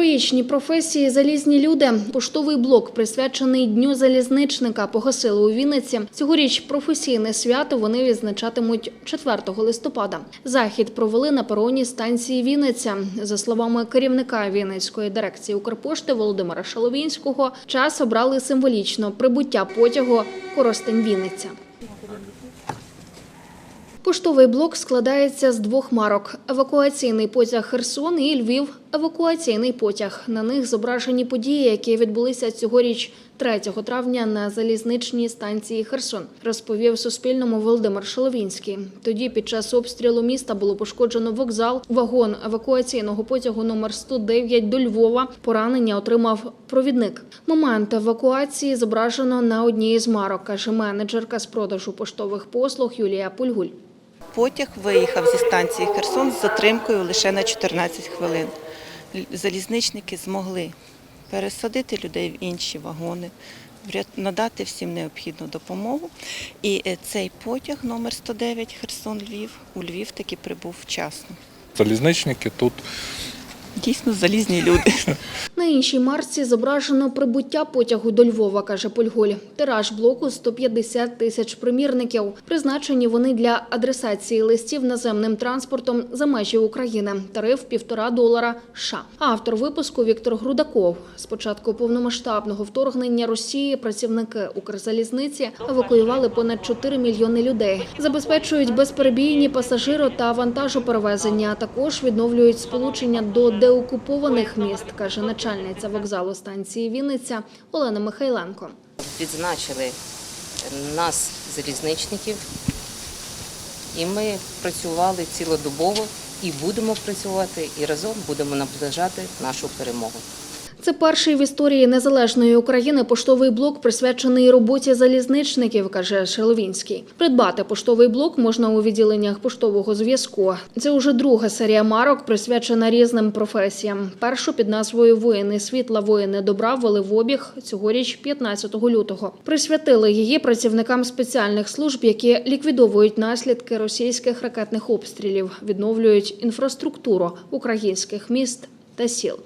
Героїчні професії залізні люди. Поштовий блок, присвячений Дню залізничника, погасили у Вінниці. Цьогоріч професійне свято вони відзначатимуть 4 листопада. Захід провели на пероні станції Вінниця. За словами керівника Вінницької дирекції Укрпошти Володимира Шаловінського, час обрали символічно прибуття потягу Коростень-Вінниця. Поштовий блок складається з двох марок: евакуаційний потяг Херсон і Львів. Евакуаційний потяг. На них зображені події, які відбулися цьогоріч 3 травня на залізничній станції Херсон, розповів Суспільному Володимир Шоловінський. Тоді під час обстрілу міста було пошкоджено вокзал, вагон евакуаційного потягу номер 109 до Львова. Поранення отримав провідник. Момент евакуації зображено на одній із марок, каже менеджерка з продажу поштових послуг Юлія Пульгуль. Потяг виїхав зі станції Херсон з затримкою лише на 14 хвилин. Залізничники змогли пересадити людей в інші вагони, надати всім необхідну допомогу. І е, цей потяг номер 109 Херсон-Львів у Львів таки прибув вчасно. Залізничники тут Дійсно залізні люди. На іншій марці зображено прибуття потягу до Львова, каже Польголь. Тираж блоку 150 тисяч примірників. Призначені вони для адресації листів наземним транспортом за межі України. Тариф півтора долара США. Автор випуску Віктор Грудаков. З початку повномасштабного вторгнення Росії працівники Укрзалізниці евакуювали понад 4 мільйони людей. Забезпечують безперебійні пасажиро та вантажоперевезення. а Також відновлюють сполучення до деокупованих міст, каже начальниця вокзалу станції Вінниця Олена Михайленко. відзначили нас, залізничників, і ми працювали цілодобово і будемо працювати, і разом будемо наближати нашу перемогу. Це перший в історії незалежної України поштовий блок, присвячений роботі залізничників, каже Шеловінський. Придбати поштовий блок можна у відділеннях поштового зв'язку. Це уже друга серія марок, присвячена різним професіям. Першу під назвою Воїни світла, воїни добра ввели в обіг цьогоріч, 15 лютого. Присвятили її працівникам спеціальних служб, які ліквідовують наслідки російських ракетних обстрілів, відновлюють інфраструктуру українських міст та сіл.